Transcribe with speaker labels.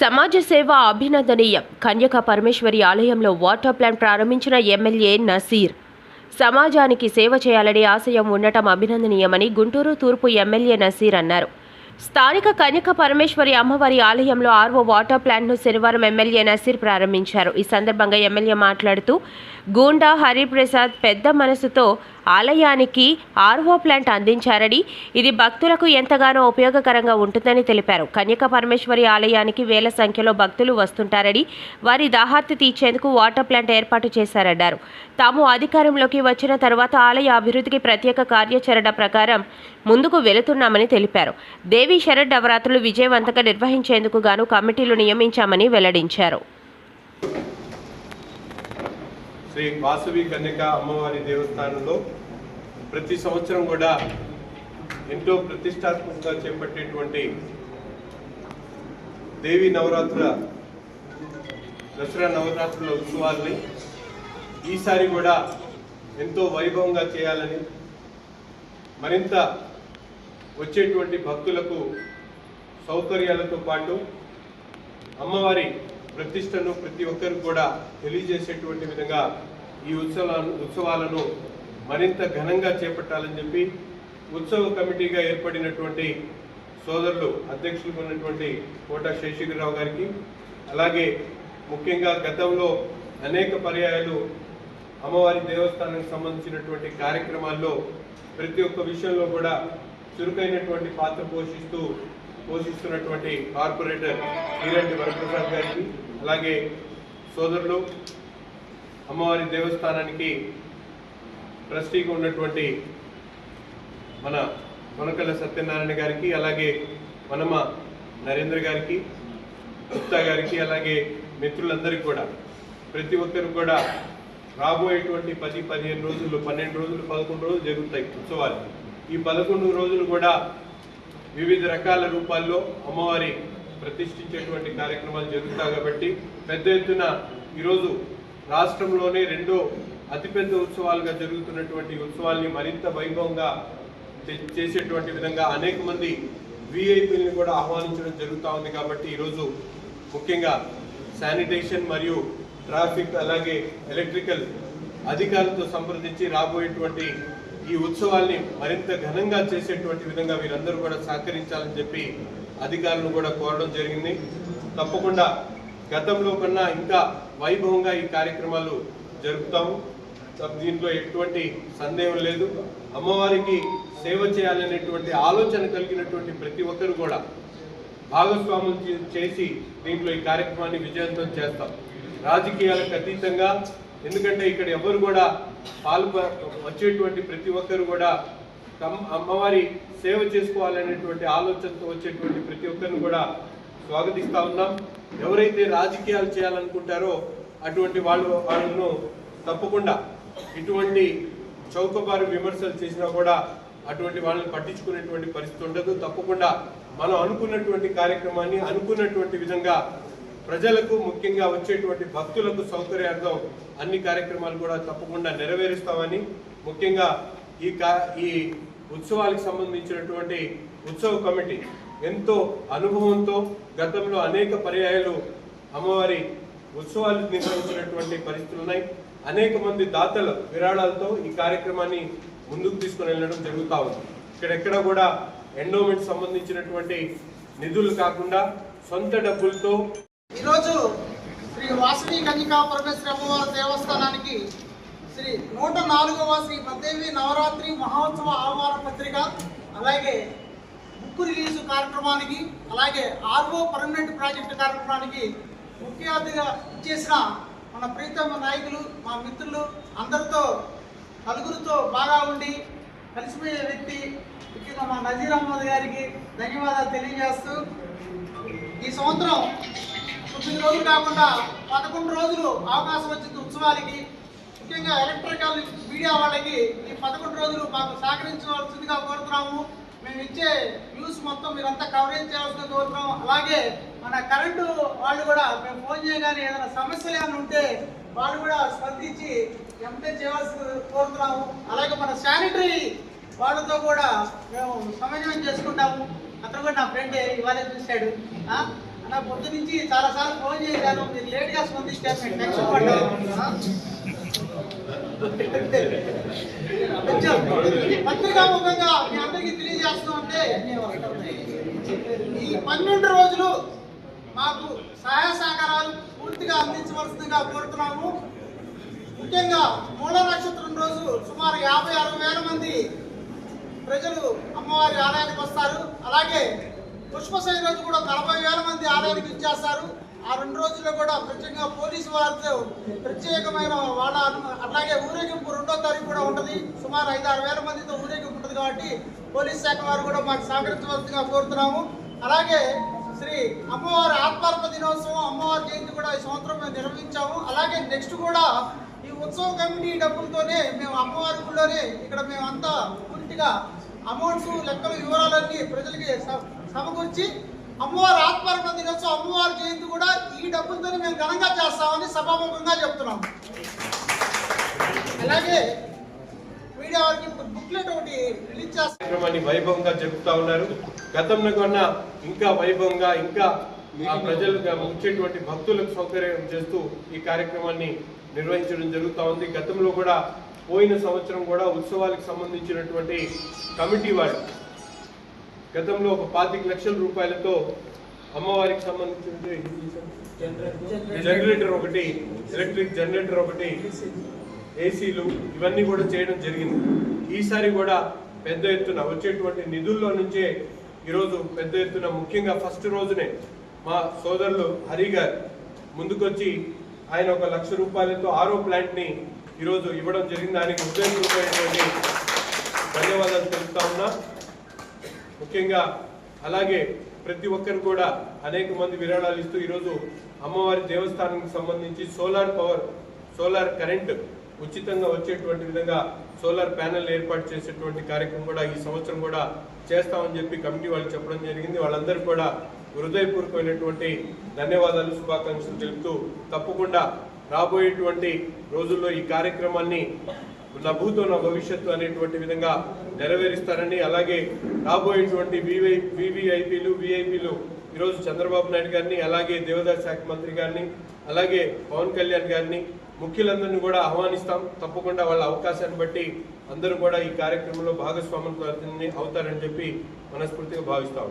Speaker 1: సమాజ సేవ అభినందనీయం. కన్యక పరమేశ్వరి ఆలయంలో వాటర్ ప్లాంట్ ప్రారంభించిన ఎమ్మెల్యే నసీర్. సమాజానికి సేవ చేయాలనే ఆశయం ఉండటం అభినందనీయమని గుంటూరు తూర్పు ఎమ్మెల్యే నసీర్ అన్నారు. స్థానిక కన్యక పరమేశ్వరి అమ్మవారి ఆలయంలో ఆర్వో వాటర్ ప్లాంట్ను శనివారం ఎమ్మెల్యే నసీర్ ప్రారంభించారు. ఈ సందర్భంగా ఎమ్మెల్యే మాట్లాడుతూ గూండా హరిప్రసాద్ పెద్ద మనసుతో ఆలయానికి ఆర్వో ప్లాంట్ అందించారని ఇది భక్తులకు ఎంతగానో ఉపయోగకరంగా ఉంటుందని తెలిపారు. కన్యక పరమేశ్వరి ఆలయానికి వేల సంఖ్యలో భక్తులు వస్తుంటారని వారి దాహార్తి తీర్చేందుకు వాటర్ ప్లాంట్ ఏర్పాటు చేశారన్నారు. తాము అధికారంలోకి వచ్చిన తర్వాత ఆలయ అభివృద్ధికి ప్రత్యేక కార్యాచరణ ప్రకారం ముందుకు వెళుతున్నామని తెలిపారు. దేవీ శరద్ నవరాత్రులు విజయవంతంగా నిర్వహించేందుకు గాను కమిటీలు నియమించామని వెల్లడించారు.
Speaker 2: శ్రీ వాసవి కన్యక అమ్మవారి దేవస్థానంలో ప్రతి సంవత్సరం కూడా ఎంతో ప్రతిష్టాత్మకంగా చేపట్టేటువంటి దేవి నవరాత్రుల దసరా నవరాత్రుల ఉత్సవాల్ని ఈసారి కూడా ఎంతో వైభవంగా చేయాలని మరింత వచ్చేటువంటి భక్తులకు సౌకర్యాలతో పాటు అమ్మవారి ప్రతిష్టను ప్రతి ఒక్కరు కూడా తెలియజేసేటువంటి విధంగా ఈ ఉత్సవాలను ఉత్సవాలను మరింత ఘనంగా చేపట్టాలని చెప్పి ఉత్సవ కమిటీగా ఏర్పడినటువంటి సోదరులు అధ్యక్షులుగా ఉన్నటువంటి కోట శేషగిరిరావు గారికి అలాగే ముఖ్యంగా గతంలో అనేక పర్యాయాలు అమ్మవారి దేవస్థానానికి సంబంధించినటువంటి కార్యక్రమాల్లో ప్రతి ఒక్క విషయంలో కూడా చురుకైనటువంటి పాత్ర పోషిస్తూ పోషిస్తున్నటువంటి కార్పొరేటర్ ఈరెడ్డి వరప్రసాద్ గారికి అలాగే సోదరులు అమ్మవారి దేవస్థానానికి ట్రస్టీగా ఉన్నటువంటి మన కొనకల్ల సత్యనారాయణ గారికి అలాగే మనమ నరేంద్ర గారికి గుప్తా గారికి అలాగే మిత్రులందరికీ కూడా. ప్రతి ఒక్కరు కూడా రాబోయేటువంటి పది పదిహేను రోజులు పన్నెండు రోజులు పదకొండు రోజులు జరుగుతాయి ఉత్సవాలు. ఈ పదకొండు రోజులు కూడా వివిధ రకాల రూపాల్లో అమ్మవారి ప్రతిష్ఠించేటువంటి కార్యక్రమాలు జరుగుతాయి కాబట్టి పెద్ద ఎత్తున ఈరోజు రాష్ట్రంలోనే రెండో అతిపెద్ద ఉత్సవాలుగా జరుగుతున్నటువంటి ఉత్సవాల్ని మరింత వైభవంగా చే- చేసేటువంటి విధంగా అనేక మంది విఐపీలను కూడా ఆహ్వానించడం జరుగుతూ ఉంది కాబట్టి ఈరోజు ముఖ్యంగా శానిటేషన్ మరియు ట్రాఫిక్ అలాగే ఎలక్ట్రికల్ అధికారులతో సంప్రదించి రాబోయేటువంటి ఈ ఉత్సవాల్ని మరింత ఘనంగా చేసేటువంటి విధంగా వీరందరూ కూడా సహకరించాలని చెప్పి అధికారులను కూడా కోరడం జరిగింది. తప్పకుండా గతంలో కన్నా ఇంకా వైభవంగా ఈ కార్యక్రమాలు జరుపుతాము. దీంట్లో ఎటువంటి సందేహం లేదు. అమ్మవారికి సేవ చేయాలనేటువంటి ఆలోచన కలిగినటువంటి ప్రతి ఒక్కరు కూడా భాగస్వాములు చే- చేసి దీంట్లో ఈ కార్యక్రమాన్ని విజయవంతం చేస్తాం. రాజకీయాలకు అతీతంగా ఎందుకంటే ఇక్కడ ఎవరు కూడా పాల్గొ వచ్చేటువంటి ప్రతి ఒక్కరు కూడా తమ అమ్మవారి సేవ చేసుకోవాలనేటువంటి ఆలోచనతో వచ్చేటువంటి ప్రతి ఒక్కరిని కూడా స్వాగతిస్తా ఉన్నాం. ఎవరైతే రాజకీయాలు చేయాలనుకుంటారో అటువంటి వాళ్ళు వాళ్ళను తప్పకుండా ఇటువంటి చౌకబారు విమర్శలు చేసినా కూడా అటువంటి వాళ్ళని పట్టించుకునేటువంటి పరిస్థితి ఉండదు. తప్పకుండా మనం అనుకున్నటువంటి కార్యక్రమాన్ని అనుకున్నటువంటి విధంగా ప్రజలకు ముఖ్యంగా వచ్చేటువంటి భక్తులకు సౌకర్యార్థం అన్ని కార్యక్రమాలు కూడా తప్పకుండా నెరవేరుస్తామని ముఖ్యంగా ఈ కా ఈ ఉత్సవాలకు సంబంధించినటువంటి ఉత్సవ కమిటీ ఎంతో అనుభవంతో గతంలో అనేక పర్యాయాలు అమ్మవారి ఉత్సవాలు నిర్వహించినటువంటి పరిస్థితులు ఉన్నాయి. అనేక మంది దాతల విరాళాలతో ఈ కార్యక్రమాన్ని ముందుకు తీసుకుని వెళ్ళడం జరుగుతూ ఉంది. ఇక్కడెక్కడ కూడా ఎండోమెంట్ సంబంధించినటువంటి నిధులు కాకుండా సొంత డబ్బులతో
Speaker 3: ఈరోజు శ్రీ వాసవి కన్యకా పరమేశ్వర అమ్మవారి దేవస్థానానికి శ్రీ నూట నాలుగవ శ్రీ పద్దేవి నవరాత్రి మహోత్సవ ఆహ్వాన పత్రిక అలాగే బుక్ రిలీజ్ కార్యక్రమానికి అలాగే ఆర్వో పర్మనెంట్ ప్రాజెక్టు కార్యక్రమానికి ముఖ్య అతిథిగా ఇచ్చేసిన మన ప్రీతమ నాయకులు మా మిత్రులు అందరితో నలుగురితో బాగా ఉండి కలిసిపోయే వ్యక్తి ముఖ్యంగా మా నజీర్ అహ్మద్ గారికి ధన్యవాదాలు తెలియజేస్తూ ఈ సంవత్సరం తొమ్మిది రోజులు కాకుండా పదకొండు రోజులు అవకాశం వచ్చింది ఉత్సవాలకి. ముఖ్యంగా ఎలక్ట్రికల్ మీడియా వాళ్ళకి ఈ పదకొండు రోజులు మాకు సహకరించవలసిందిగా కోరుతున్నాము. మేము ఇచ్చే న్యూస్ మొత్తం మీరంతా కవరేజ్ చేయాల్సిందిగా కోరుతున్నాము. అలాగే మన కరెంటు వాళ్ళు కూడా మేము ఫోన్ చేయగానే ఏదైనా సమస్యలు ఏమైనా ఉంటే వాళ్ళు కూడా స్పందించి ఎంటే చేయాల్సి కోరుతున్నాము. అలాగే మన శానిటరీ వాళ్ళతో కూడా మేము సమన్వయం చేసుకుంటాము. అతను కూడా నా ఫ్రెండ్ ఇవాళ చూశాడు. నా పొద్దు నుంచి చాలా సార్లు ఫోన్ చేశాను. మీరు లేట్గా స్పందిస్తారు టెన్షన్ పడ్డాము పత్రికా ముఖంగా మీ అందరికీ ఉంటే ఈ పన్నెండు రోజులు మాకు సహాయ సహకారాలు పూర్తిగా అందించవలసిందిగా కోరుతున్నాము. ముఖ్యంగా మూల నక్షత్రం రోజు సుమారు యాభై అరవై వేల మంది ప్రజలు అమ్మవారి ఆలయానికి వస్తారు. అలాగే పుష్పశైలి రోజు కూడా నలభై వేల మంది ఆలయానికి ఇచ్చేస్తారు. ఆ రెండు రోజుల్లో కూడా ప్రత్యేకంగా పోలీసు వారితో ప్రత్యేకమైన వాళ్ళ అట్లాగే ఊరేగింపు రెండో తారీఖు కూడా ఉంటుంది. సుమారు ఐదు ఆరు వేల మందితో ఊరేగింపు ఉంటుంది కాబట్టి పోలీస్ శాఖ వారు కూడా మాకు సహకరించవలసిందిగా కోరుతున్నాము. అలాగే శ్రీ అమ్మవారి ఆత్మార్ప దినోత్సవం అమ్మవారి జయంతి కూడా ఈ సంవత్సరం మేము నిర్వహించాము. అలాగే నెక్స్ట్ కూడా ఈ ఉత్సవ కమిటీ డబ్బులతోనే మేము అమ్మవారి గుళ్ళోనే ఇక్కడ మేమంతా పూర్తిగా అమౌంట్స్ లెక్కలు వివరాలన్నీ ప్రజలకి సమకూర్చి అమ్మవారి ఆత్మార్పణ దినోత్సవం అమ్మవారి జయంతి కూడా ఈ డబ్బులతోనే మేము ఘనంగా చేస్తామని సభాముఖంగా చెప్తున్నాం అలాగే మీడియా వారికి బుక్లెట్ ఒకటి రిలీజ్ చేస్తాం
Speaker 2: వైభవంగా జరుపుతా ఉన్నారు. గతంలో కన్నా ఇంకా వైభవంగా ఇంకా ఆ ప్రజలుగా వచ్చేటువంటి భక్తులకు సౌకర్యం చేస్తూ ఈ కార్యక్రమాన్ని నిర్వహించడం జరుగుతూ ఉంది. గతంలో కూడా పోయిన సంవత్సరం కూడా ఉత్సవాలకు సంబంధించినటువంటి కమిటీ వారు గతంలో ఒక పాతిక లక్షల రూపాయలతో అమ్మవారికి సంబంధించిన జనరేటర్ ఒకటి ఎలక్ట్రిక్ జనరేటర్ ఒకటి ఏసీలు ఇవన్నీ కూడా చేయడం జరిగింది. ఈసారి కూడా పెద్ద ఎత్తున వచ్చేటువంటి నిధుల్లో నుంచే ఈరోజు పెద్ద ఎత్తున ముఖ్యంగా ఫస్ట్ రోజునే మా సోదరులు హరి గారు ముందుకొచ్చి ఆయన ఒక లక్ష రూపాయలతో ఆరో ప్లాంట్ని ఈరోజు ఇవ్వడం జరిగింది. ఆయనకు హృదయపూర్వకమైనటువంటి ధన్యవాదాలు తెలుపుతా ఉన్నా. ముఖ్యంగా అలాగే ప్రతి ఒక్కరు కూడా అనేక మంది విరాళాలు ఇస్తూ ఈరోజు అమ్మవారి దేవస్థానానికి సంబంధించి సోలార్ పవర్ సోలార్ కరెంట్ ఉచితంగా వచ్చేటువంటి విధంగా సోలార్ ప్యానెల్ ఏర్పాటు చేసేటువంటి కార్యక్రమం కూడా ఈ సంవత్సరం కూడా చేస్తామని చెప్పి కమిటీ వాళ్ళు చెప్పడం జరిగింది. వాళ్ళందరూ కూడా హృదయపూర్వకమైనటువంటి ధన్యవాదాలు శుభాకాంక్షలు తెలుపుతూ తప్పకుండా రాబోయేటువంటి రోజుల్లో ఈ కార్యక్రమాన్ని నా భూతో నా భవిష్యత్తు అనేటువంటి విధంగా నెరవేరుస్తారని అలాగే రాబోయేటువంటి వివై వివిఐపీలు విఐపీలు ఈరోజు చంద్రబాబు నాయుడు గారిని అలాగే దేవదాస్ శాఖ మంత్రి గారిని అలాగే పవన్ కళ్యాణ్ గారిని ముఖ్యులందరినీ కూడా ఆహ్వానిస్తాం. తప్పకుండా వాళ్ళ అవకాశాన్ని బట్టి అందరూ కూడా ఈ కార్యక్రమంలో భాగస్వాములు అవుతారని చెప్పి మనస్ఫూర్తిగా భావిస్తా